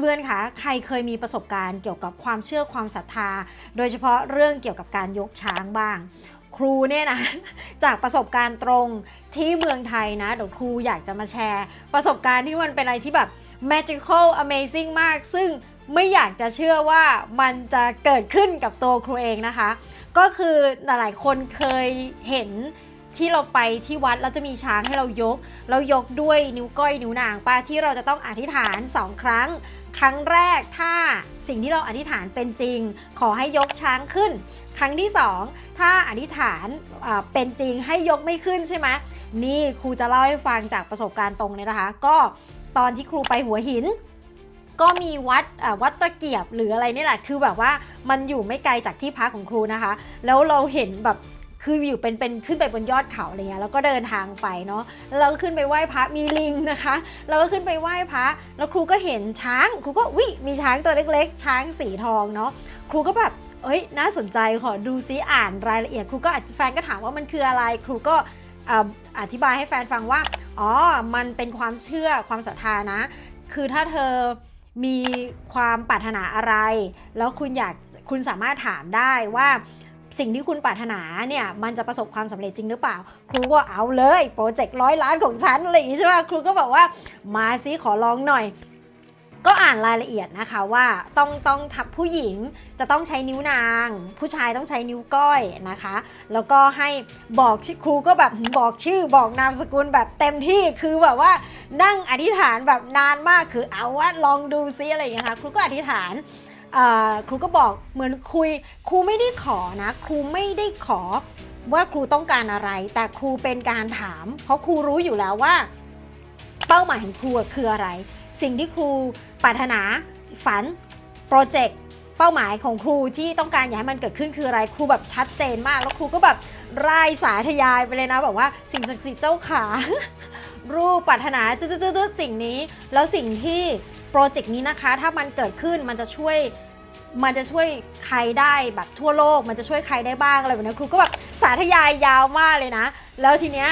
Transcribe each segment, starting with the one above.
เพื่อนๆ คะ ใครเคยมีประสบการณ์เกี่ยวกับความเชื่อความศรัทธา โดยเฉพาะเรื่องเกี่ยวกับการยกช้างบ้าง ครูเนี่ยนะ จากประสบการณ์ตรงที่เมืองไทยนะ เดี๋ยวครูอยากจะมาแชร์ ประสบการณ์ที่มันเป็นอะไรที่แบบ magical amazing มาก ซึ่งไม่อยากจะเชื่อว่ามันจะเกิดขึ้นกับตัวครูเองนะคะ ก็คือหลายๆคนเคยเห็น ที่เราไปที่วัดแล้วจะมีช้างให้เรายกแล้วยกด้วยนิ้วก้อยนิ้วนางป้าที่เราจะต้องอธิษฐานสองครั้ง ครั้งแรกถ้าสิ่งที่เราอธิษฐานเป็นจริง ขอให้ยกช้างขึ้น ครั้งที่สองถ้าอธิษฐานเป็นจริงให้ยกไม่ขึ้นใช่ไหมนี่ครูจะเล่าให้ฟังจากประสบการณ์ตรงเลยนะคะ ก็ตอนที่ครูไปหัวหิน ก็มีวัดวัดตะเกียบหรืออะไรนี่แหละคือแบบว่ามันอยู่ไม่ไกลจากที่พักของครูนะคะ แล้วเราเห็นแบบ คืออยู่เป็นเป็นขึ้นไปบนยอดเขาอะไรเงี้ยแล้วก็เดินทางไปเนาะแล้วเราก็ขึ้นไปไหว้พระมีลิงนะคะ เราก็ขึ้นไปไหว้พระแล้วครูก็เห็นช้างครูก็วิมีช้างตัวเล็ก ๆ ช้างสีทองเนาะครูก็แบบเอ้ยน่าสนใจขอดูซิอ่านรายละเอียดครูก็แฟนก็ถามว่ามันคืออะไรครูก็อ่าอธิบายให้แฟนฟังว่าอ๋อมันเป็นความเชื่อความศรัทธานะ คือถ้าเธอมีความปรารถนาอะไร แล้วคุณอยากคุณสามารถถามได้ว่า สิ่งที่คุณปรารถนาเนี่ยมันจะประสบความสำเร็จจริงหรือเปล่า ครูก็เอาเลยโปรเจกต์ร้อยล้านของฉันอะไรอย่างงี้ใช่ไหมครูก็บอกว่ามาซิขอลองหน่อยก็อ่านรายละเอียดนะคะว่าต้องต้องทับผู้หญิงจะต้องใช้นิ้วนาง ผู้ชายต้องใช้นิ้วก้อยนะคะ แล้วก็ให้บอกชื่อครูก็แบบบอกชื่อบอกนามสกุลแบบเต็มที่คือแบบว่านั่งอธิษฐานแบบนานมากคือเอาว่าลองดูซิอะไรอย่างเงี้ยนะคะครูก็อธิษฐาน ครูก็บอกเหมือนคุยครูไม่ได้ขอนะ ครูไม่ได้ขอว่าครูต้องการอะไร แต่ครูเป็นการถาม เพราะครูรู้อยู่แล้วว่า เป้าหมายของครูคืออะไร สิ่งที่ครูปรารถนาฝันโปรเจกต์เป้าหมายของครูที่ต้องการอยากให้มันเกิดขึ้นคืออะไรครูแบบชัดเจนมาก แล้วครูก็แบบร่ายสาธยายไปเลยนะแบบว่าสิ่งศักดิ์สิทธิ์เจ้าขา รูปปรารถนาจุดๆๆสิ่งนี้ แล้วสิ่งที่โปรเจกต์นี้นะคะ ถ้ามันเกิดขึ้นมันจะช่วย มันจะช่วยใครได้แบบทั่วโลก มันจะช่วยใครได้บ้างอะไรแบบนี้ครูก็แบบสาธยายยาวมากเลยนะ แล้วทีเนี้ย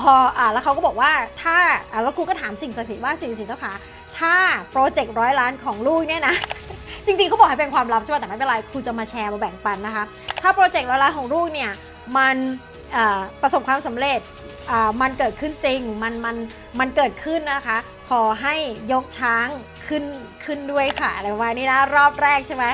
พออ่าแล้วเขาก็บอกว่าถ้าอ่าแล้วครูก็ถามสิ่งศักดิ์สิทธิ์ว่าสิ่งศักดิ์สิทธิ์เจ้าค่ะถ้าโปรเจกต์ร้อยล้านของลูกเนี่ยนะ จริงๆเขาบอกให้เป็นความลับใช่ไหมแต่ไม่เป็นไรครูจะมาแชร์มาแบ่งปันนะคะ ถ้าโปรเจกต์ร้อยล้านของลูกเนี่ยมันอ่าประสบความสำเร็จอ่ามันเกิดขึ้นจริง มันมันมันเกิดขึ้นนะคะ ขอให้ยกช้าง ขึ้นขึ้นด้วยค่ะอะไรประมาณนี้นะรอบแรกใช่ไหม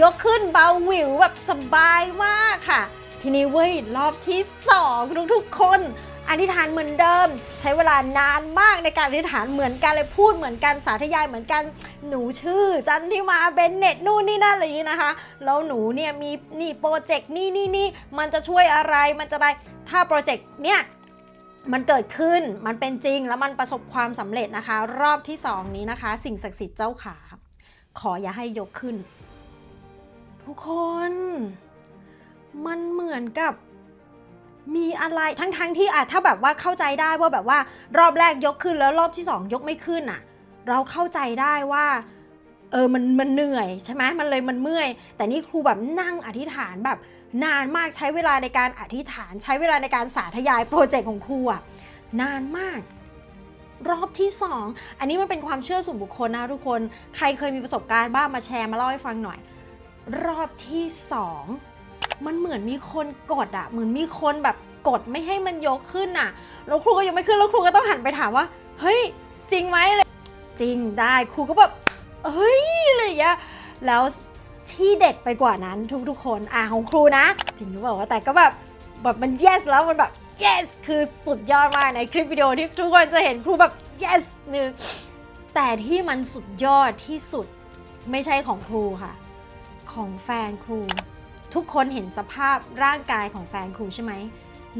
ยกขึ้นเบาหวิวแบบสบายมากค่ะ ทีนี้เว้ยรอบที่สองทุกคนอธิษฐานเหมือนเดิม ใช้เวลานานมากในการอธิษฐานเหมือนกันเลยพูดเหมือนกันสาธยายเหมือนกันหนูชื่อ จันทิมาเบนเน็ตนู่นนี่นั่นอะไรอย่างนี้นะคะแล้วหนูเนี่ยมีนี่โปรเจกต์นี่นี่นี่มันจะช่วยอะไรมันจะได้ถ้าโปรเจกต์เนี่ย มันเกิดขึ้น มันเป็นจริง แล้วมันประสบความสำเร็จนะคะ รอบที่สองนี้นะคะ สิ่งศักดิ์สิทธิ์เจ้าขา ขออย่าให้ยกขึ้น ทุกคน มันเหมือนกับมีอะไรทั้งๆที่อะถ้าแบบว่าเข้าใจได้ว่าแบบว่า รอบแรกยกขึ้นแล้วรอบที่สองยกไม่ขึ้นอะ เราเข้าใจได้ว่าเออมันมันเหนื่อยใช่ไหมมันเลยมันเมื่อย แต่นี่ครูแบบนั่งอธิษฐานแบบ นานมากใช้เวลาในการอธิษฐานใช้เวลาในการสาธยายโปรเจกต์ของครูอะนานมาก รอบที่สองอันนี้มันเป็นความเชื่อส่วนบุคคลนะทุกคนใครเคยมีประสบการณ์บ้างมาแชร์มาเล่าให้ฟังหน่อย รอบที่สองมันเหมือนมีคนกดอะเหมือนมีคนแบบกดไม่ให้มันยกขึ้นอะแล้วครูก็ยังไม่ขึ้นแล้วครูก็ต้องหันไปถามว่า เฮ้ย จริงไหมเลยจริงได้ครูก็แบบเฮ้ยอะไรอย่างเงี้ยแล้ว ที่เด็ดไปกว่านั้นทุกๆคน อะของครูนะ จริงหรือเปล่าวะแต่ก็แบบแบบมัน yes แล้วมันแบบ yes คือสุดยอดมากในคลิปวิดีโอที่ทุกคนจะเห็นครูแบบ yes นึงแต่ที่มันสุดยอดที่สุดไม่ใช่ของครูค่ะ ของแฟนครู ทุกคนเห็นสภาพร่างกายของแฟนครูใช่ไหม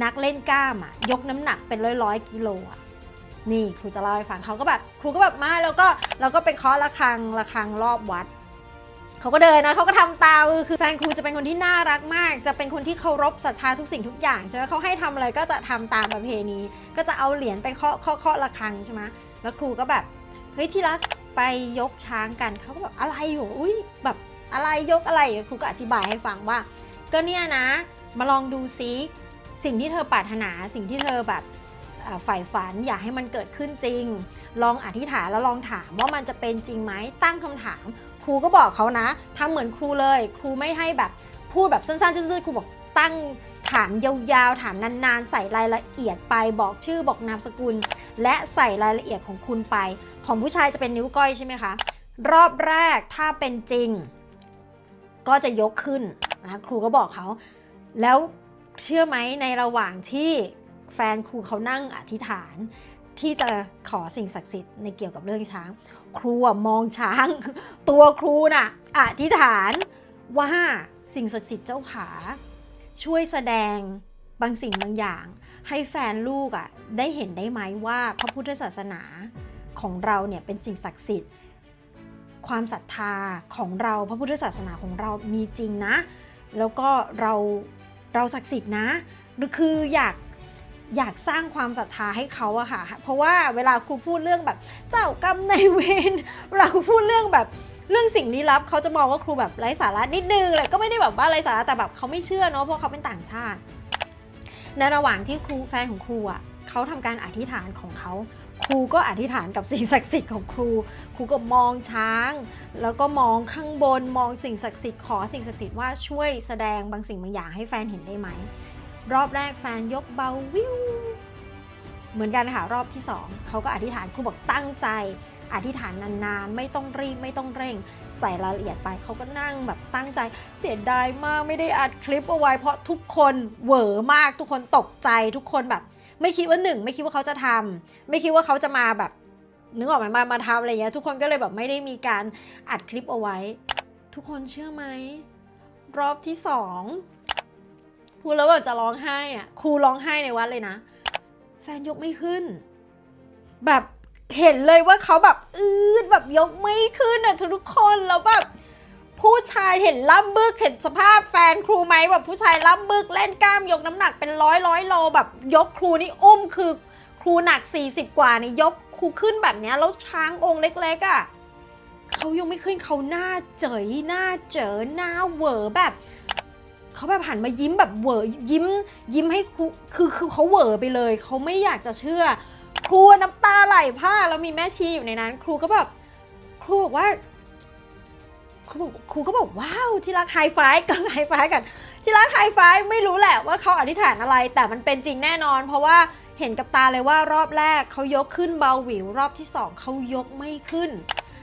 นักเล่นกล้ามอะยกน้ำหนักเป็นร้อยร้อยๆกิโลอะนี่ครูจะเล่าให้ฟังเขาก็แบบ ครูก็แบบมาแล้วก็เราก็ไปเคาะระฆังระฆังรอบวัด เขาก็เดินนะเขาก็ทำตามคือแฟนครูจะเป็นคนที่น่ารักมาก จะเป็นคนที่เคารพศรัทธาทุกสิ่งทุกอย่างใช่ไหมเขาให้ทำอะไรก็จะทำตามประเพณี ก็จะเอาเหรียญไปเคาะเคาะเคาะระฆังใช่ไหมแล้วครูก็แบบเฮ้ยที่รักไปยกช้างกันเขาก็แบบอะไรอยู่อุ้ยแบบอะไรยกอะไรครูก็อธิบายให้ฟังว่า ก็เนี่ยนะ มาลองดูซิสิ่งที่เธอปรารถนาสิ่งที่เธอแบบอ่าใฝ่ฝันอยากให้มันเกิดขึ้นจริง ลองอธิษฐานแล้วลองถามว่ามันจะเป็นจริงไหมตั้งคำถาม ครูก็บอกเขานะทำเหมือนครูเลย ครูไม่ให้แบบพูดแบบสั้นๆซื่อๆครูบอกตั้งถามยาวๆ ถามนานๆ ใส่รายละเอียดไปบอกชื่อบอกนามสกุล และใส่รายละเอียดของคุณไป ของผู้ชายจะเป็นนิ้วก้อยใช่ไหมคะ รอบแรกถ้าเป็นจริง ก็จะยกขึ้นนะครูก็บอกเขา แล้วเชื่อไหมในระหว่างที่แฟนครูเขานั่งอธิษฐาน ที่จะขอสิ่งศักดิ์สิทธิ์ในเกี่ยวกับเรื่องช้าง ครูอะมองช้าง ตัวครูน่ะอธิษฐานว่าสิ่งศักดิ์สิทธิ์เจ้าขา ช่วยแสดงบางสิ่งบางอย่าง ให้แฟนลูกอะได้เห็นได้ไหมว่าพระพุทธศาสนาของเราเนี่ยเป็นสิ่งศักดิ์สิทธิ์ ความศรัทธาของเราพระพุทธศาสนาของเรามีจริงนะ แล้วก็เราเราศักดิ์สิทธิ์นะหรือคืออยาก อยากสร้างความศรัทธาให้เขาอะค่ะ เพราะว่าเวลาครูพูดเรื่องแบบเจ้ากรรมนายเวรเวลาครูพูดเรื่องแบบเรื่องสิ่งลี้ลับเขาจะมองว่าครูแบบไร้สาระนิดนึงเลยก็ไม่ได้แบบว่าไร้สาระแต่แบบเขาไม่เชื่อเนาะเพราะเขาเป็นต่างชาติ ในระหว่างที่ครูแฟนของครูอะเขาทำการอธิษฐานของเขาครูก็อธิษฐานกับสิ่งศักดิ์สิทธิ์ของครู ครูก็มองช้าง แล้วก็มองข้างบนมองสิ่งศักดิ์สิทธิ์ขอสิ่งศักดิ์สิทธิ์ว่าช่วยแสดงบางสิ่งบางอย่างให้แฟนเห็นได้ไหม รอบแรกแฟนยกเบาวิวเหมือนกันค่ะรอบที่สองเขาก็อธิษฐานครูบอกตั้งใจ อธิษฐานนานๆ ไม่ต้องรีบไม่ต้องเร่ง ใส่รายละเอียดไปเขาก็นั่งแบบตั้งใจเสียดายมากไม่ได้อัดคลิปเอาไว้ เพราะทุกคนเหวอมากทุกคนตกใจทุกคนแบบ ไม่คิดว่าหนึ่งไม่คิดว่าเขาจะทำไม่คิดว่าเขาจะมาแบบนึกออกไหมมามาทำอะไรเงี้ยทุกคนก็เลยแบบไม่ได้มีการอัดคลิปเอาไว้ ทุกคนเชื่อไหมรอบที่สอง พูดแล้วแบบจะร้องไห้อะครูร้องไห้ในวัดเลยนะ แฟนยกไม่ขึ้น แบบเห็นเลยว่าเขาแบบอืดแบบยกไม่ขึ้นอะทุกคนแล้วแบบผู้ชายเห็นล่ำบึกเห็นสภาพแฟนครูไหมแบบผู้ชายล่ำบึกเล่นกล้ามยกน้ำหนักเป็นร้อยร้อยโลแบบยกครูนี่อุ้มคือครูหนัก 40 กว่านี่ยกครูขึ้นแบบเนี้ยแล้วช้างองค์เล็กๆอะ่ะเขายังไม่ขึ้นเขาหน้าเจ๋ยหน้าเจ๋อหน้าเหวอแบบ เขาแบบหันมายิ้มแบบเหวอยิ้มยิ้มให้ครูคือคือเขาเหวอไปเลย เขาไม่อยากจะเชื่อ ครูน้ำตาไหลพราแล้วมีแม่ชีอยู่ในนั้น ครูก็แบบครูบอกว่าครูบอกครูก็บอกว้าวที่รักไฮไฟกันไฮไฟกันที่รักไฮไฟไม่รู้แหละว่าเขาอธิษฐานอะไร แต่มันเป็นจริงแน่นอน เพราะว่าเห็นกับตาเลยว่ารอบแรกเขายกขึ้นเบาหวิวรอบที่สองเขายกไม่ขึ้น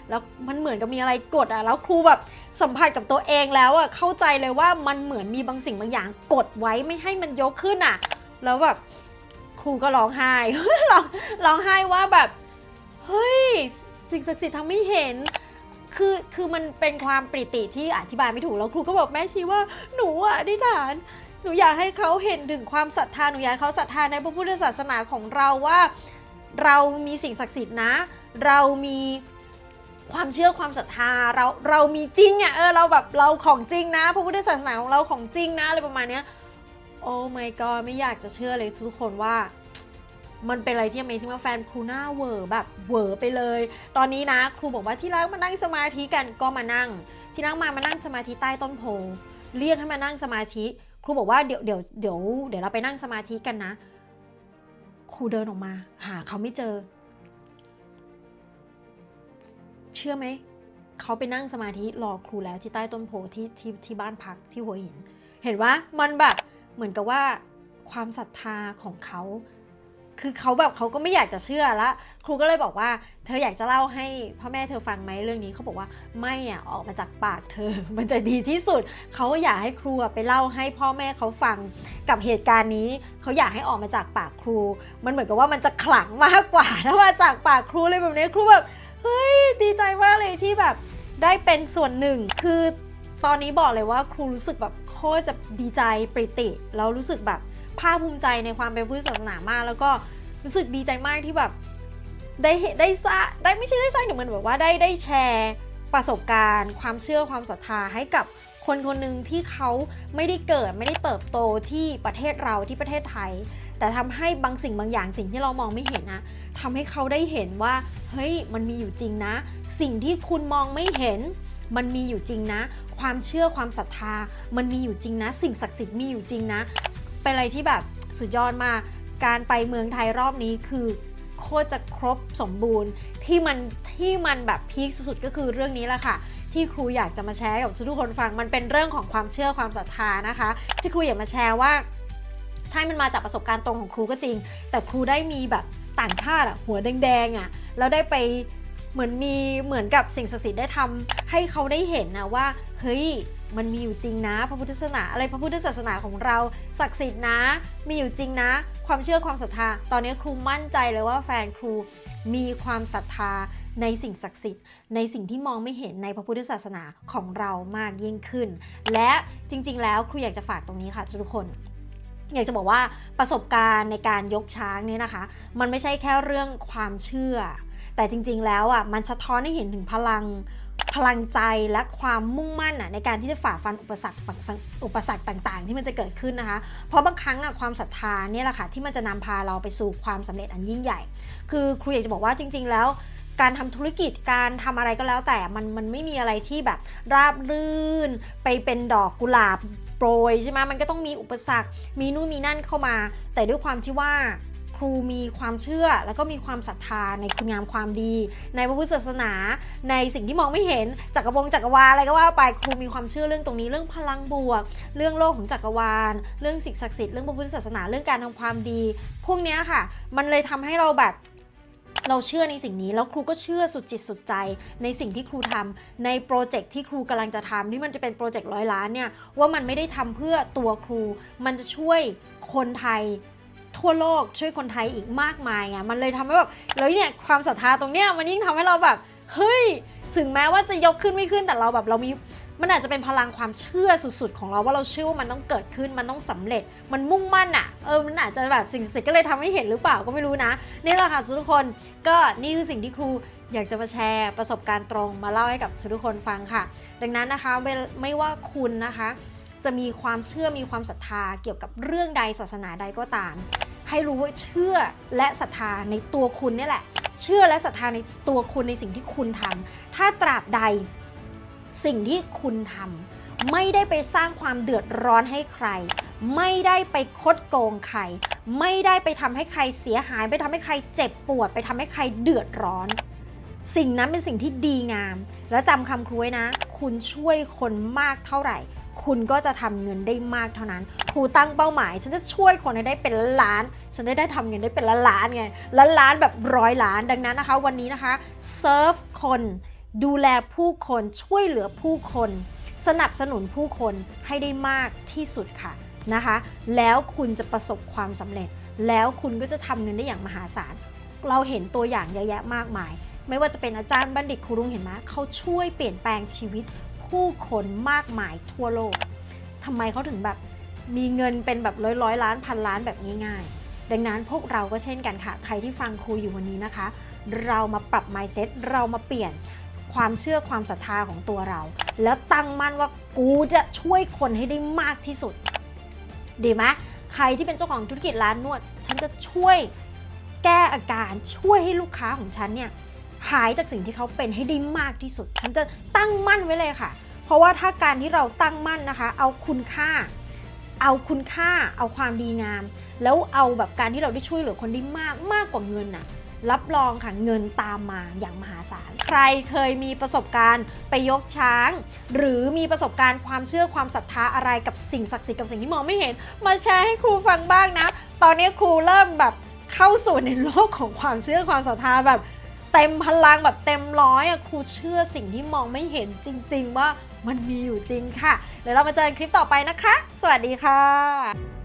แล้วมันเหมือนกับมีอะไรกดอะแล้วครูแบบ สัมผัสกับตัวเองแล้วอะเข้าใจเลยว่ามันเหมือนมีบางสิ่งบางอย่างกดไว้ไม่ให้มันยกขึ้นอะแล้วแบบครูก็ร้องไห้ร้องร้องไห้ว่าแบบเฮ้ยสิ่งศักดิ์สิทธิ์ทำไม่เห็นคือคือมันเป็นความปริติที่อธิบายไม่ถูกแล้วครูก็บอกแม่ชีว่าหนูอะอธิฐาน หนูอยากให้เขาเห็นถึงความศรัทธาหนูอยากให้เขาศรัทธาในพระพุทธศาสนาของเราว่า เรามีสิ่งศักดิ์สิทธิ์นะ เรามี ความเชื่อความศรัทธาเราเรามีจริงอะเออเราแบบเราของจริงนะพระพุทธศาสนาของเราของจริงนะอะไรประมาณเนี้ยโอ้ my god ไม่อยากจะเชื่อเลยทุกคนว่า มันเป็นอะไรที่ Amazing มาแฟนครูหน้าเวอร์แบบเวอร์ไปเลย ตอนนี้นะครูบอกว่าที่รักมานั่งสมาธิกันก็มานั่ง ที่รักมามานั่งสมาธิใต้ต้นโพเรียกให้มานั่งสมาธิ ครูบอกว่าเดี๋ยวเดี๋ยวเดี๋ยวเดี๋ยวเราไปนั่งสมาธิกันนะ ครูเดินออกมา หาเขาไม่เจอ เชื่อไหม เขาไปนั่งสมาธิรอครูแล้วที่ใต้ต้นโพที่ที่ที่บ้านพักที่หัวหิน เห็นว่ามันแบบเหมือนกับว่าความศรัทธาของเขาคือเขาแบบเขาก็ไม่อยากจะเชื่อละครูก็เลยบอกว่า เธออยากจะเล่าให้พ่อแม่เธอฟังไหมเรื่องนี้เขาบอกว่าไม่อะออกมาจากปากเธอ มันจะดีที่สุด เขาอยากให้ครูไปเล่าให้พ่อแม่เขาฟังกับเหตุการณ์นี้เขาอยากให้ออกมาจากปากครู มันเหมือนกับว่ามันจะขลังมากกว่าถ้ามาจากปากครูเลยแบบนี้ครูแบบ เฮ้ยดีใจมากเลยที่แบบได้เป็นส่วนหนึ่ง คือตอนนี้บอกเลยว่าครูรู้สึกแบบโคตรจะดีใจปริติ แล้วรู้สึกแบบภาคภูมิใจในความเป็นพุทธศาสนามาก แล้วก็รู้สึกดีใจมากที่แบบได้เห็นได้สร้างได้ไม่ใช่ได้สร้างแต่มันแบบว่าได้ได้แชร์ประสบการณ์ ความเชื่อความศรัทธาให้กับคนคนหนึ่งที่เขาไม่ได้เกิดไม่ได้เติบโตที่ประเทศเราที่ประเทศไทย แต่ทำให้บางสิ่งบางอย่างสิ่งที่เรามองไม่เห็นนะทำให้เขาได้เห็นว่า เฮ้ยมันมีอยู่จริงนะ สิ่งที่คุณมองไม่เห็น มันมีอยู่จริงนะ ความเชื่อความศรัทธา มันมีอยู่จริงนะ สิ่งศักดิ์สิทธิ์มีอยู่จริงนะ เป็นอะไรที่แบบสุดยอดมาก การไปเมืองไทยรอบนี้คือโคตรจะครบสมบูรณ์ที่มันที่มันแบบพีคสุดๆก็คือเรื่องนี้แหละค่ะที่ครูอยากจะมาแชร์กับทุกคนฟังมันเป็นเรื่องของความเชื่อความศรัทธานะคะ ที่ครูอยากมาแชร์ว่า ใช่มันมาจากประสบการณ์ตรงของครูก็จริง แต่ครูได้มีแบบต่างชาติอะหัวแดงๆอะแล้วได้ไปเหมือนมีเหมือนกับสิ่งศักดิ์สิทธิ์ได้ทำให้เขาได้เห็นนะว่าเฮ้ยมันมีอยู่จริงนะ พระพุทธศาสนาอะไรพระพุทธศาสนาของเราศักดิ์สิทธิ์นะ มีอยู่จริงนะ ความเชื่อความศรัทธา ตอนนี้ครูมั่นใจเลยว่าแฟนครูมีความศรัทธาในสิ่งศักดิ์สิทธิ์ ในสิ่งที่มองไม่เห็นในพระพุทธศาสนาของเรามากยิ่งขึ้น และจริง ๆ แล้วครูอยากจะฝากตรงนี้ค่ะทุกคน อยากจะบอกว่าประสบการณ์ในการยกช้างเนี่ยนะคะ มันไม่ใช่แค่เรื่องความเชื่อ แต่จริง ๆ แล้วอะมันสะท้อนให้เห็นถึงพลังพลังใจและความมุ่งมั่นอะในการที่จะฝ่าฟันอุปสรรคอุปสรรคต่างๆ ที่มันจะเกิดขึ้นนะคะ เพราะบางครั้งอะความศรัทธาเนี่ยแหละค่ะที่มันจะนำพาเราไปสู่ความสำเร็จอันยิ่งใหญ่ คือครูอยากจะบอกว่าจริง ๆ แล้ว การทำธุรกิจการทำอะไรก็แล้วแต่มันมันไม่มีอะไรที่แบบราบรื่น ไปเป็นดอกกุหลาบ โปรยใช่ไหมมันก็ต้องมีอุปสรรค มีนู่นมีนั่นเข้ามา แต่ด้วยความที่ว่าครูมีความเชื่อแล้วก็มีความศรัทธาในคุณงามความดี ในพระพุทธศาสนา ในสิ่งที่มองไม่เห็นจักรวงจักรวาลอะไรก็ว่าไปครูมีความเชื่อเรื่องตรงนี้เรื่องพลังบวก เรื่องโลกของจักรวาล เรื่องสิ่งศักดิ์สิทธิ์เรื่องพระพุทธศาสนาเรื่องการทำความดี พวกนี้ค่ะ มันเลยทำให้เราแบบ เราเชื่อในสิ่งนี้แล้วครูก็เชื่อสุดจิตสุดใจ ในสิ่งที่ครูทำในโปรเจกต์ที่ครูกำลังจะทำที่มันจะเป็นโปรเจกต์ร้อยล้านเนี่ยว่ามันไม่ได้ทำเพื่อตัวครู มันจะช่วยคนไทยทั่วโลกช่วยคนไทยอีกมากมายไงมันเลยทำให้แบบแล้วเนี่ยความศรัทธาตรงเนี้ยมันยิ่งทำให้เราแบบเฮ้ยถึงแม้ว่าจะยกขึ้นไม่ขึ้นแต่เราแบบเรามี มันอาจจะเป็นพลังความเชื่อสุดๆ ของเราว่าเราเชื่อว่ามันต้องเกิดขึ้นมันต้องสำเร็จ มันมุ่งมั่นอะเออมันอาจจะแบบสิ่งศักดิ์สิทธิ์ก็เลยทำให้เห็นหรือเปล่าก็ไม่รู้นะนี่แหละค่ะทุกคนก็นี่คือสิ่งที่ครูอยากจะมาแชร์ประสบการณ์ตรงมาเล่าให้กับทุกคนฟังค่ะ ดังนั้นนะคะไม่ว่าคุณนะคะ จะมีความเชื่อมีความศรัทธาเกี่ยวกับเรื่องใดศาสนาใดก็ตาม ให้รู้ว่าเชื่อและศรัทธาในตัวคุณนี่แหละ เชื่อและศรัทธาในตัวคุณในสิ่งที่คุณทำถ้าตราบใด สิ่งที่คุณทำไม่ได้ไปสร้างความเดือดร้อนให้ใคร ไม่ได้ไปคดโกงใคร ไม่ได้ไปทำให้ใครเสียหาย ไปทำให้ใครเจ็บปวด ไปทำให้ใครเดือดร้อน สิ่งนั้นเป็นสิ่งที่ดีงาม แล้วจำคำครูไว้นะ คุณช่วยคนมากเท่าไหร่ คุณก็จะทำเงินได้มากเท่านั้นครูตั้งเป้าหมาย ฉันจะช่วยคนให้ได้เป็นล้าน ฉันได้ได้ทำเงินได้เป็นล้านล้านไงล้านล้านๆแบบร้อยล้านดังนั้นนะคะ วันนี้นะคะเซิร์ฟคน ดูแลผู้คนช่วยเหลือผู้คน สนับสนุนผู้คนให้ได้มากที่สุดค่ะนะคะ แล้วคุณจะประสบความสำเร็จ แล้วคุณก็จะทำเงินได้อย่างมหาศาล เราเห็นตัวอย่างเยอะแยะมากมาย ไม่ว่าจะเป็นอาจารย์บัณฑิตครูรุงเห็นไหมเขาช่วยเปลี่ยนแปลงชีวิตผู้คนมากมายทั่วโลกทำไมเขาถึงแบบมีเงินเป็นแบบร้อยร้อยล้านพันล้านแบบง่ายๆ ดังนั้นพวกเราก็เช่นกันค่ะ ใครที่ฟังครูอยู่วันนี้นะคะ เรามาปรับ mindset เรามาเปลี่ยน ความเชื่อความศรัทธาของตัวเรา แล้วตั้งมั่นว่ากูจะช่วยคนให้ได้มากที่สุด ดีไหมใครที่เป็นเจ้าของธุรกิจร้านนวด ฉันจะช่วยแก้อาการช่วยให้ลูกค้าของฉันเนี่ยหายจากสิ่งที่เขาเป็นให้ได้มากที่สุด ฉันจะตั้งมั่นไว้เลยค่ะ เพราะว่าถ้าการที่เราตั้งมั่นนะคะ เอาคุณค่า เอาคุณค่า เอาความดีงาม แล้วเอาแบบการที่เราได้ช่วยเหลือคนได้มากมากกว่าเงินน่ะ รับรองค่ะเงินตามมาอย่างมหาศาล ใครเคยมีประสบการณ์ไปยกช้าง หรือมีประสบการณ์ความเชื่อความศรัทธาอะไรกับสิ่งศักดิ์สิทธิ์กับสิ่งที่มองไม่เห็น มาแชร์ให้ครูฟังบ้างนะ ตอนนี้ครูเริ่มแบบเข้าสู่ในโลกของความเชื่อความศรัทธาแบบเต็มพลังแบบเต็มร้อยอะครูเชื่อสิ่งที่มองไม่เห็นจริง ๆ ว่ามันมีอยู่จริงค่ะ เดี๋ยวเรามาเจอกันคลิปต่อไปนะคะ สวัสดีค่ะ